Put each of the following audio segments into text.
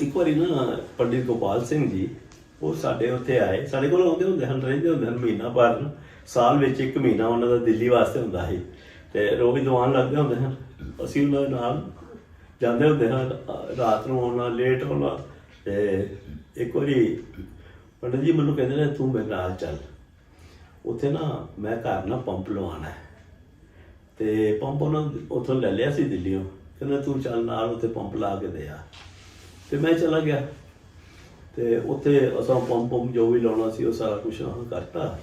ਇੱਕ ਵਾਰੀ ਨਾ ਪੰਡਿਤ ਗੋਪਾਲ ਸਿੰਘ ਜੀ, ਉਹ ਸਾਡੇ ਉੱਥੇ ਆਏ। ਸਾਡੇ ਕੋਲ ਆਉਂਦੇ ਹੁੰਦੇ ਹਨ, ਰਹਿੰਦੇ ਹੁੰਦੇ ਹਨ ਮਹੀਨਾ ਭਰ। ਸਾਲ ਵਿੱਚ ਇੱਕ ਮਹੀਨਾ ਉਹਨਾਂ ਦਾ ਦਿੱਲੀ ਵਾਸਤੇ ਹੁੰਦਾ ਸੀ। ਤੇ ਰੋਜ਼ ਦੀਵਾਨ ਲੱਗਦੇ ਹੁੰਦੇ ਹਨ। ਅਸੀਂ ਉਹਨਾਂ ਦੇ ਨਾਲ ਜਾਂਦੇ ਹੁੰਦੇ ਹਨ ਰਾਤ ਨੂੰ ਆਉਣਾ ਲੇਟ ਹੋਣਾ ਤੇ ਇੱਕ ਵਾਰੀ ਪੰਡਿਤ ਜੀ ਮੈਨੂੰ ਕਹਿੰਦੇ ਨੇ, ਤੂੰ ਮੇਰੇ ਨਾਲ ਚੱਲ। ਉੱਥੇ ਨਾ ਮੈਂ ਘਰ ਨਾ ਪੰਪ ਲਵਾਉਣਾ ਹੈ। ਤੇ ਪੰਪ ਉਹਨਾਂ ਉੱਥੋਂ ਲੈ ਲਿਆ ਸੀ ਦਿੱਲੀੋਂ ਕਹਿੰਦਾ, ਤੂੰ ਚੱਲ, ਨਾਲ ਉੱਥੇ ਪੰਪ ਲਾ ਕੇ ਦੇ ਆ। ਤੇ ਮੈਂ ਚਲਾ ਗਿਆ। ਤੇ ਉੱਥੇ ਅਸਾਂ ਪੰਪ ਪੰਪ ਜੋ ਵੀ ਲਾਉਣਾ ਸੀ, ਉਹ ਸਾਰਾ ਕੁਝ ਉਹਨਾਂ ਕਰਤਾ।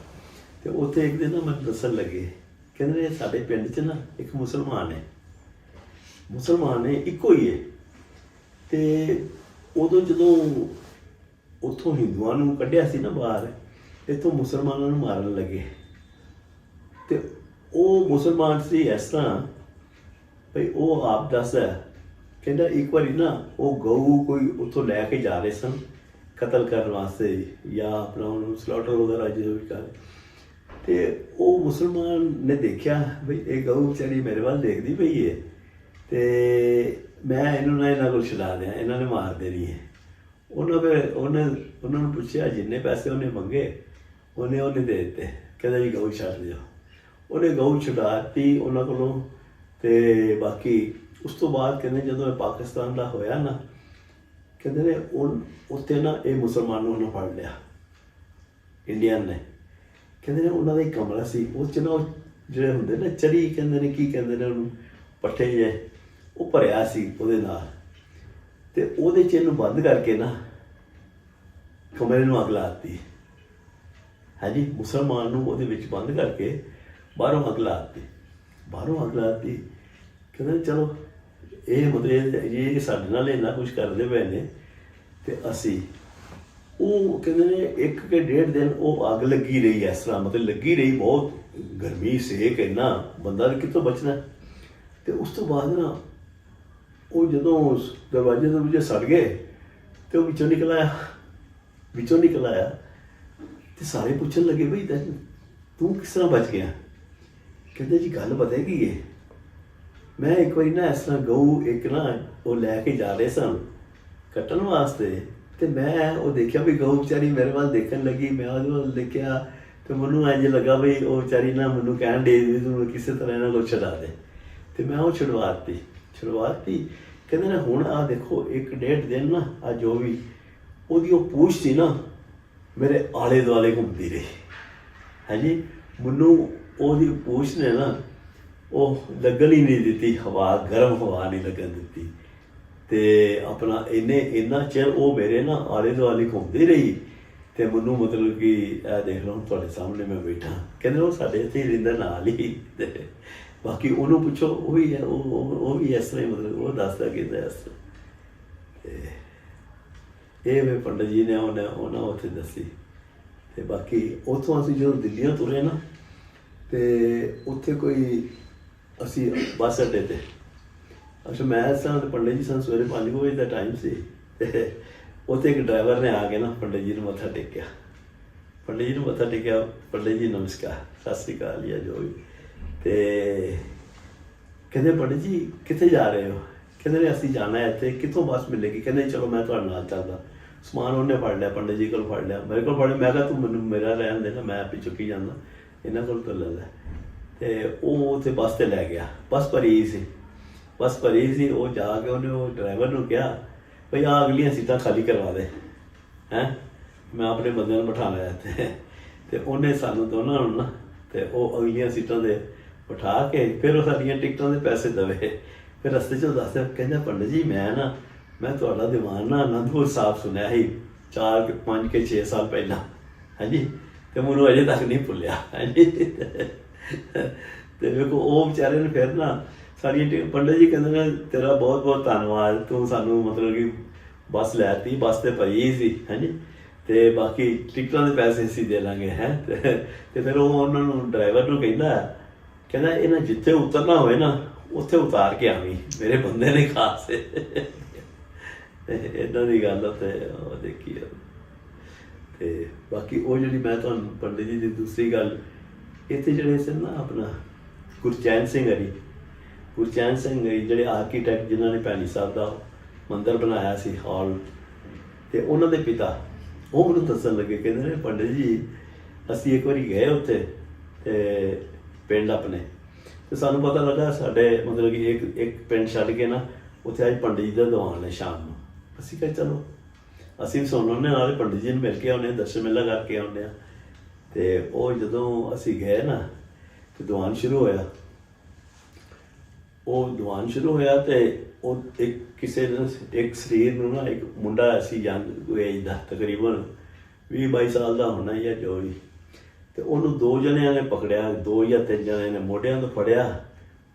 ਤੇ ਉੱਥੇ ਇੱਕ ਦਿਨ ਨਾ ਮੈਨੂੰ ਦੱਸਣ ਲੱਗੇ, ਕਹਿੰਦੇ ਨੇ ਸਾਡੇ ਪਿੰਡ 'ਚ ਨਾ ਇੱਕ ਮੁਸਲਮਾਨ ਹੈ। ਮੁਸਲਮਾਨ ਨੇ ਇੱਕੋ ਹੀ ਹੈ। ਤੇ ਉਦੋਂ ਜਦੋਂ ਉੱਥੋਂ ਹਿੰਦੂਆਂ ਨੂੰ ਕੱਢਿਆ ਸੀ ਨਾ ਬਾਹਰ, ਇੱਥੋਂ ਮੁਸਲਮਾਨਾਂ ਨੂੰ ਮਾਰਨ ਲੱਗੇ। ਤੇ ਉਹ ਮੁਸਲਮਾਨ ਸੀ ਇਸ ਤਰ੍ਹਾਂ, ਭਈ ਉਹ ਆਪ ਦੱਸਦਾ ਕਹਿੰਦਾ ਇੱਕ ਵਾਰੀ ਨਾ ਉਹ ਗਊ ਕੋਈ ਉੱਥੋਂ ਲੈ ਕੇ ਜਾ ਰਹੇ ਸਨ ਕਤਲ ਕਰਨ ਵਾਸਤੇ ਜਾਂ ਆਪਣਾ ਉਹਨੂੰ ਸਲਾਟਰ ਵਗੈਰਾ ਜੋ ਵੀ ਕਰ ਤੇ ਉਹ ਮੁਸਲਮਾਨ ਨੇ ਦੇਖਿਆ ਵੀ ਇਹ ਗਊ ਵਿਚਾਰੀ ਮੇਰੇ ਵੱਲ ਦੇਖਦੀ ਪਈ ਹੈ ਤੇ ਮੈਂ ਇਹਨੂੰ ਨਾ ਇਹਨਾਂ ਕੋਲ ਛੁਡਾ ਦਿਆਂ, ਇਹਨਾਂ ਨੇ ਮਾਰ ਦੇਣੀ ਹੈ ਉਹਨਾਂ ਫਿਰ ਉਹਨੇ ਉਹਨਾਂ ਨੂੰ ਪੁੱਛਿਆ ਜਿੰਨੇ ਪੈਸੇ ਉਹਨੇ ਮੰਗੇ, ਉਹਨੇ ਉਹਨੇ ਦੇ ਦਿੱਤੇ। ਕਹਿੰਦਾ ਜੀ ਗਊ ਛੱਡ ਦਿਓ। ਉਹਨੇ ਗਊ ਛੁਡਾਤੀ ਉਹਨਾਂ ਕੋਲੋਂ ਤੇ ਬਾਕੀ ਉਸ ਤੋਂ ਬਾਅਦ ਕਹਿੰਦੇ ਜਦੋਂ ਇਹ ਪਾਕਿਸਤਾਨ ਦਾ ਹੋਇਆ ਨਾ, ਕਹਿੰਦੇ ਨੇ ਉਹ ਉੱਤੇ ਨਾ ਇਹ ਮੁਸਲਮਾਨ ਨੂੰ ਉਹਨੇ ਫੜ ਲਿਆ, ਇੰਡੀਅਨ ਨੇ। ਕਹਿੰਦੇ ਨੇ ਉਹਨਾਂ ਦਾ ਇੱਕ ਕਮਰਾ ਸੀ ਉਸ ਚ ਨਾ ਉਹ ਜਿਹੜੇ ਹੁੰਦੇ ਨੇ ਚਰੀ ਕਹਿੰਦੇ ਨੇ ਕੀ ਕਹਿੰਦੇ ਨੇ ਉਹਨੂੰ, ਪੱਠੇ ਜੇ ਉਹ ਭਰਿਆ ਸੀ ਉਹਦੇ ਨਾਲ। ਤੇ ਉਹਦੇ ਚ ਇਹਨੂੰ ਬੰਦ ਕਰਕੇ ਨਾ ਕਮਰੇ ਨੂੰ ਅੱਗ ਲਾਤੀ ਹਾਂਜੀ, ਮੁਸਲਮਾਨ ਨੂੰ ਉਹਦੇ ਵਿੱਚ ਬੰਦ ਕਰਕੇ ਬਾਹਰੋਂ ਅੱਗ ਲਾਤੀ ਬਾਹਰੋਂ ਅੱਗ ਲਾਤੀ ਕਹਿੰਦੇ ਚਲੋ ਇਹ ਮਤਲਬ ਇਹ ਸਾਡੇ ਨਾਲ ਇੰਨਾ ਕੁਝ ਕਰਦੇ ਪਏ ਨੇ ਤੇ ਅਸੀਂ ਉਹ ਕਹਿੰਦੇ ਨੇ ਇੱਕ ਕੇ ਡੇਢ ਦਿਨ ਉਹ ਅੱਗ ਲੱਗੀ ਰਹੀ ਇਸ ਤਰ੍ਹਾਂ ਮਤਲਬ ਲੱਗੀ ਰਹੀ ਬਹੁਤ, ਗਰਮੀ, ਸੇਕ ਇੰਨਾ, ਬੰਦਾ ਕਿੱਥੋਂ ਬਚਣਾ? ਤੇ ਉਸ ਤੋਂ ਬਾਅਦ ਨਾ ਉਹ ਜਦੋਂ ਉਸ ਦਰਵਾਜ਼ੇ ਦੇ ਵਿੱਚ ਸੜ ਗਏ ਤੇ ਉਹ ਵਿੱਚੋਂ ਨਿਕਲ ਆਇਆ, ਵਿੱਚੋਂ ਨਿਕਲ ਆਇਆ ਤੇ ਸਾਰੇ ਪੁੱਛਣ ਲੱਗੇ, ਬਈ ਤੂੰ ਕਿਸ ਤਰ੍ਹਾਂ ਬਚ ਗਿਆ? ਕਹਿੰਦੇ, ਜੀ ਗੱਲ ਪਤਾ ਕੀ ਹੈ ਮੈਂ ਇੱਕ ਵਾਰੀ ਨਾ ਇਸ ਤਰ੍ਹਾਂ ਗਊ ਇੱਕ ਨਾ ਉਹ ਲੈ ਕੇ ਜਾ ਰਹੇ ਸਨ ਕੱਟਣ ਵਾਸਤੇ ਤੇ ਮੈਂ ਉਹ ਦੇਖਿਆ ਵੀ ਗਊ ਵਿਚਾਰੀ ਮੇਰੇ ਵੱਲ ਦੇਖਣ ਲੱਗੀ, ਮੈਂ ਉਹਦੇ ਵੱਲ ਦੇਖਿਆ ਤੇ ਮੈਨੂੰ ਇੰਜ ਲੱਗਾ ਵੀ ਉਹ ਵਿਚਾਰੀ ਨਾ ਮੈਨੂੰ ਕਹਿਣ ਦੇ ਵੀ ਤੂੰ ਕਿਸੇ ਤਰ੍ਹਾਂ ਇਹਨਾਂ ਕੋਲ ਛਡਾ ਦੇ। ਤੇ ਮੈਂ ਉਹ ਛੁਡਵਾਤੀ ਛੁਡਵਾਤੀ। ਕਹਿੰਦੇ ਨੇ ਹੁਣ ਆ ਦੇਖੋ, ਇੱਕ ਡੇਢ ਦਿਨ ਨਾ ਆ ਜੋ ਵੀ ਉਹਦੀ ਉਹ ਪੂਛ ਸੀ ਨਾ ਮੇਰੇ ਆਲੇ ਦੁਆਲੇ ਘੁੰਮਦੀ ਰਹੀ। ਹਾਂਜੀ, ਮੈਨੂੰ ਉਹਦੀ ਪੂਛ ਨੇ ਨਾ ਉਹ ਲੱਗਣ ਹੀ ਨਹੀਂ ਦਿੱਤੀ, ਹਵਾ, ਗਰਮ ਹਵਾ ਨਹੀਂ ਲੱਗਣ ਦਿੱਤੀ। ਤੇ ਆਪਣਾ ਇਹਨੇ ਇੰਨਾ ਚਿਰ ਉਹ ਮੇਰੇ ਨਾ ਆਲੇ ਦੁਆਲੇ ਘੁੰਮਦੀ ਰਹੀ, ਤੇ ਮੈਨੂੰ ਮਤਲਬ ਕਿ ਇਹ ਦੇਖ ਲਓ, ਤੁਹਾਡੇ ਸਾਹਮਣੇ ਮੈਂ ਬੈਠਾ। ਕਹਿੰਦੇ ਉਹ ਸਾਡੇ ਇੱਥੇ ਹੀ ਰਹਿੰਦਾ ਨਾਲ ਹੀ। ਤੇ ਬਾਕੀ ਉਹਨੂੰ ਪੁੱਛੋ, ਉਹ ਵੀ ਹੈ, ਉਹ, ਉਹ- ਵੀ ਇਸ ਤਰ੍ਹਾਂ ਹੀ ਮਤਲਬ ਉਹ ਦੱਸਦਾ ਕਿਦਾਂ ਇਸ ਤੇ ਇਹ ਵੀ ਪੰਡਤ ਜੀ ਨੇ ਉਹਨੇ, ਉਹਨਾਂ ਉੱਥੇ ਦੱਸੀ। ਤੇ ਬਾਕੀ ਉੱਥੋਂ ਅਸੀਂ ਜਦੋਂ ਦਿੱਲੀੋਂ ਤੁਰੇ ਨਾ, ਤੇ ਉੱਥੇ ਕੋਈ ਅਸੀਂ ਬੱਸ ਅੱਡੇ ਤੇ। ਅੱਛਾ, ਮੈਂ ਸਾਂ ਪੰਡਿਤ ਜੀ ਸਨ ਸਵੇਰੇ 5 ਵਜੇ ਦਾ ਟਾਈਮ ਸੀ। ਤੇ ਉੱਥੇ ਇੱਕ ਡਰਾਈਵਰ ਨੇ ਆ ਕੇ ਨਾ ਪੰਡਿਤ ਜੀ ਨੂੰ ਮੱਥਾ ਟੇਕਿਆ। ਪੰਡਿਤ ਜੀ ਨੂੰ ਮੱਥਾ ਟੇਕਿਆ, ਪੰਡਿਤ ਜੀ ਨਮਸਕਾਰ, ਸਤਿ ਸ੍ਰੀ ਅਕਾਲ ਜਾਂ ਜੋ ਵੀ। ਤੇ ਕਹਿੰਦੇ, ਪੰਡਿਤ ਜੀ, ਕਿੱਥੇ ਜਾ ਰਹੇ ਹੋ? ਕਹਿੰਦੇ ਨੇ ਅਸੀਂ ਜਾਣਾ ਹੈ ਇੱਥੇ, ਕਿੱਥੋਂ ਬੱਸ ਮਿਲੇਗੀ? ਕਹਿੰਦੇ, ਚਲੋ, ਮੈਂ ਤੁਹਾਡੇ ਨਾਲ ਚੱਲਦਾ। ਸਮਾਨ ਉਹਨੇ ਫੜ ਲਿਆ, ਪੰਡਿਤ ਜੀ ਕੋਲ ਫੜ ਲਿਆ। ਮੇਰੇ ਕੋਲ ਫੜ ਲਿਆ, ਮੈਂ ਕਿਹਾ, ਤੂੰ ਮੈਨੂੰ ਮੇਰਾ ਰਹਿਣ ਦੇ ਨਾ, ਮੈਂ ਆਪੇ ਚੁੱਕੀ ਜਾਂਦਾ। ਇਹਨਾਂ ਕੋਲ ਤਾਂ ਲੈ ਲੈ। ਤੇ ਉਹ ਉੱਥੇ ਬੱਸ ਤੇ ਲੈ ਗਿਆ। ਬੱਸ ਭਰੀ ਸੀ। ਬੱਸ ਭਰੀ ਸੀ, ਉਹ ਜਾ ਕੇ ਉਹਨੇ ਉਹ ਡਰਾਈਵਰ ਨੂੰ ਕਿਹਾ, ਭਈ ਆ ਅਗਲੀਆਂ ਸੀਟਾਂ ਖਾਲੀ ਕਰਵਾ ਦੇ। ਹੈ? ਮੈਂ ਆਪਣੇ ਬੰਦਿਆਂ ਨੂੰ ਬਿਠਾ ਲਿਆ ਇੱਥੇ। ਤੇ ਉਹਨੇ ਸਾਨੂੰ ਦੋਨਾਂ ਨੂੰ ਨਾ, ਤੇ ਉਹ ਅਗਲੀਆਂ ਸੀਟਾਂ ਦੇ ਬਿਠਾ ਕੇ ਫਿਰ ਉਹ ਸਾਡੀਆਂ ਟਿਕਟਾਂ ਦੇ ਪੈਸੇ ਦਵੇ। ਫਿਰ ਰਸਤੇ 'ਚ ਉਹ ਦੱਸਦਾ, ਕਹਿੰਦਾ, ਪੰਡਤ ਜੀ, ਮੈਂ ਨਾ, ਮੈਂ ਤੁਹਾਡਾ ਦੀਵਾਨ ਨਾ ਅਨੰਦਪੁਰ ਸਾਹਿਬ ਸੁਣਿਆ ਸੀ 4 ਕਿ 5 ਕੇ 6 ਸਾਲ ਪਹਿਲਾਂ। ਹਾਂਜੀ ਤੇ ਮੈਨੂੰ ਅਜੇ ਤੱਕ ਨਹੀਂ ਭੁੱਲਿਆ। ਹਾਂਜੀ ਤੇ ਵੇਖੋ, ਉਹ ਵਿਚਾਰੇ ਨੇ ਫਿਰ ਨਾ ਸਾਡੀਆਂ ਟਿਕ- ਪੰਡਤ ਜੀ ਕਹਿੰਦੇ ਨੇ, ਤੇਰਾ ਬਹੁਤ ਬਹੁਤ ਧੰਨਵਾਦ। ਤੂੰ ਸਾਨੂੰ ਮਤਲਬ ਕਿ ਬੱਸ ਲੈਤੀ, ਬੱਸ ਤੇ ਭਰੀ ਸੀ ਹਾਂਜੀ ਤੇ ਬਾਕੀ ਟਿਕਟਾਂ ਦੇ ਪੈਸੇ ਅਸੀਂ ਦੇ ਲਾਂਗੇ, ਹੈ? ਤੇ ਫਿਰ ਉਹ ਉਹਨਾਂ ਨੂੰ ਡਰਾਈਵਰ ਨੂੰ ਕਹਿੰਦਾ ਕਹਿੰਦਾ, ਇਹਨਾਂ ਜਿੱਥੇ ਉਤਰਨਾ ਹੋਵੇ ਨਾ, ਉੱਥੇ ਉਤਾਰ ਕੇ ਆਵੀਂ, ਮੇਰੇ ਬੰਦੇ ਨੇ ਖਾਸ ਇਦਾਂ ਦੀ ਗੱਲ ਤੇ ਉਹ ਦੇਖੀ ਆ। ਤੇ ਬਾਕੀ ਉਹ ਜਿਹੜੀ ਮੈਂ ਤੁਹਾਨੂੰ, ਪੰਡਿਤ ਜੀ ਦੀ ਦੂਸਰੀ ਗੱਲ ਇੱਥੇ ਜਿਹੜੇ ਸੀ ਨਾ ਆਪਣਾ ਗੁਰਚੈਨ ਸਿੰਘ ਹਰੀ, ਗੁਰਚੈਨ ਸਿੰਘ ਹਰੀ ਜਿਹੜੇ ਆਰਕੀਟੈਕਟ ਜਿਨ੍ਹਾਂ ਨੇ ਭੈਣੀ ਸਾਹਿਬ ਦਾ ਮੰਦਿਰ ਬਣਾਇਆ ਸੀ ਹਾਲ ਤੇ ਉਹਨਾਂ ਦੇ ਪਿਤਾ, ਉਹ ਮੈਨੂੰ ਦੱਸਣ ਲੱਗੇ, ਕਹਿੰਦੇ ਨੇ, ਪੰਡਿਤ ਜੀ, ਅਸੀਂ ਇੱਕ ਵਾਰੀ ਗਏ ਉੱਥੇ, ਤੇ ਪਿੰਡ ਆਪਣੇ, ਤੇ ਸਾਨੂੰ ਪਤਾ ਲੱਗਾ ਸਾਡੇ ਮਤਲਬ ਕਿ ਇੱਕ ਇੱਕ ਪਿੰਡ ਛੱਡ ਕੇ ਨਾ, ਉੱਥੇ ਅੱਜ ਪੰਡਿਤ ਜੀ ਦਾ ਦੀਵਾਨ ਹੈ ਸ਼ਾਮ ਨੂੰ। ਅਸੀਂ ਕਿਹਾ, ਚਲੋ, ਅਸੀਂ ਵੀ ਸੁਣ ਉਹਨੇ ਨਾਲੇ ਪੰਡਿਤ ਜੀ ਨੂੰ ਮਿਲ ਕੇ ਆਉਂਦੇ ਹਾਂ, ਦਰਸ਼ਨ ਮੇਲਾ ਕਰਕੇ ਆਉਂਦੇ ਆ ਤੇ ਉਹ ਜਦੋਂ ਅਸੀਂ ਗਏ ਨਾ, ਤੇ ਦੀਵਾਨ ਸ਼ੁਰੂ ਹੋਇਆ। ਉਹ ਦੀਵਾਨ ਸ਼ੁਰੂ ਹੋਇਆ ਤੇ ਉਹ ਇੱਕ ਕਿਸੇ ਨੇ ਇੱਕ ਸਰੀਰ ਨੂੰ ਨਾ ਇੱਕ ਮੁੰਡਾ ਅਸੀਂ ਜੰਗ ਏਜ ਦਾ, ਤਕਰੀਬਨ 20 22 ਸਾਲ ਦਾ ਹੋਣਾ ਜਾਂ ਜੋ ਵੀ। ਤੇ ਉਹਨੂੰ ਦੋ ਜਣਿਆਂ ਨੇ ਪਕੜਿਆ, ਦੋ ਜਾਂ ਤਿੰਨ ਜਣਿਆਂ ਨੇ ਮੋਢਿਆਂ ਤੋਂ ਫੜਿਆ।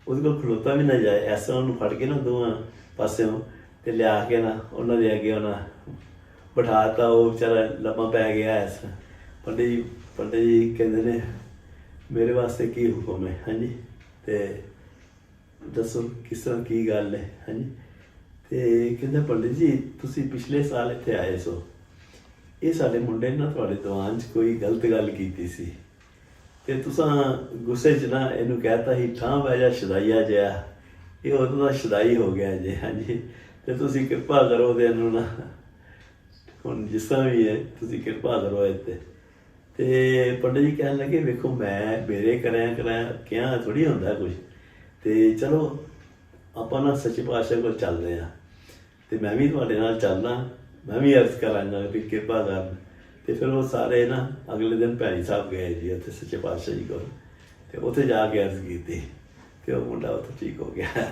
ਉਹਦੇ ਕੋਲ ਖਲੋਤਾ ਵੀ ਨਾ ਜਾਏ, ਐਸਾ ਉਹਨੂੰ ਫੜ ਕੇ ਨਾ ਦੋਵਾਂ ਪਾਸਿਓਂ ਤੇ ਲਿਆ ਕੇ ਨਾ ਉਹਨਾਂ ਦੇ ਅੱਗੇ ਉਹਨਾਂ ਬਿਠਾਤਾ ਉਹ ਵਿਚਾਰਾ ਲੰਮਾ ਪੈ ਗਿਆ ਐਸ। ਪੰਡਿਤ ਜੀ ਪੰਡਿਤ ਜੀ ਕਹਿੰਦੇ ਨੇ, ਮੇਰੇ ਵਾਸਤੇ ਕੀ ਹੁਕਮ ਹੈ? ਹਾਂਜੀ? ਤੇ ਦੱਸੋ ਕਿਸ ਤਰ੍ਹਾਂ ਕੀ ਗੱਲ ਹੈ? ਹਾਂਜੀ? ਤੇ ਕਹਿੰਦਾ ਪੰਡਿਤ ਜੀ, ਤੁਸੀਂ ਪਿਛਲੇ ਸਾਲ ਇੱਥੇ ਆਏ ਸੋ। ਇਹ ਸਾਡੇ ਮੁੰਡੇ ਨੇ ਨਾ ਤੁਹਾਡੇ ਦੀਵਾਨ 'ਚ ਕੋਈ ਗਲਤ ਗੱਲ ਕੀਤੀ ਸੀ। ਤੇ ਤੁਸੀਂ ਗੁੱਸੇ 'ਚ ਨਾ ਇਹਨੂੰ ਕਹਿਤਾ ਸੀ ਠਾਂ ਬਹਿ ਜਾ, ਸ਼ਦਾਈਆ ਜਿਹਾ। ਇਹ ਉਦੋਂ ਦਾ ਸ਼ਦਾਈ ਹੋ ਗਿਆ ਜੇ। ਹਾਂਜੀ? ਤੇ ਤੁਸੀਂ ਕਿਰਪਾ ਕਰੋ ਤੇ ਇਹਨੂੰ ਨਾ। ਹੁਣ ਜਿਸ ਤਰ੍ਹਾਂ ਵੀ ਹੈ, ਤੁਸੀਂ ਕਿਰਪਾ ਕਰੋ ਇੱਥੇ ਤੇ ਤੇ ਪੰਡਿਤ ਜੀ ਕਹਿਣ ਲੱਗੇ, ਵੇਖੋ, ਮੈਂ ਮੇਰੇ ਕਰਿਆ ਕਰਿਆ ਕਿਹਾ ਥੋੜੀ ਹੁੰਦਾ ਕੁਝ ਤੇ ਚਲੋ, ਆਪਾਂ ਨਾ ਸੱਚੇ ਪਾਤਸ਼ਾਹ ਕੋਲ ਚੱਲਦੇ ਆ ਤੇ ਮੈਂ ਵੀ ਤੁਹਾਡੇ ਨਾਲ ਚੱਲਣਾ ਮੈਂ ਵੀ ਅਰਜ਼ ਕਰਾਂਗਾ ਕਿ ਕਿਰਪਾ ਕਰਨ। ਤੇ ਫਿਰ ਉਹ ਸਾਰੇ ਨਾ ਅਗਲੇ ਦਿਨ ਭੈਣੀ ਸਾਹਿਬ ਗਏ ਜੀ ਉੱਥੇ ਸੱਚੇ ਪਾਤਸ਼ਾਹ ਜੀ ਕੋਲ। ਤੇ ਉੱਥੇ ਜਾ ਕੇ ਅਰਜ਼ ਕੀਤੀ, ਤੇ ਉਹ ਮੁੰਡਾ ਉੱਥੇ ਠੀਕ ਹੋ ਗਿਆ।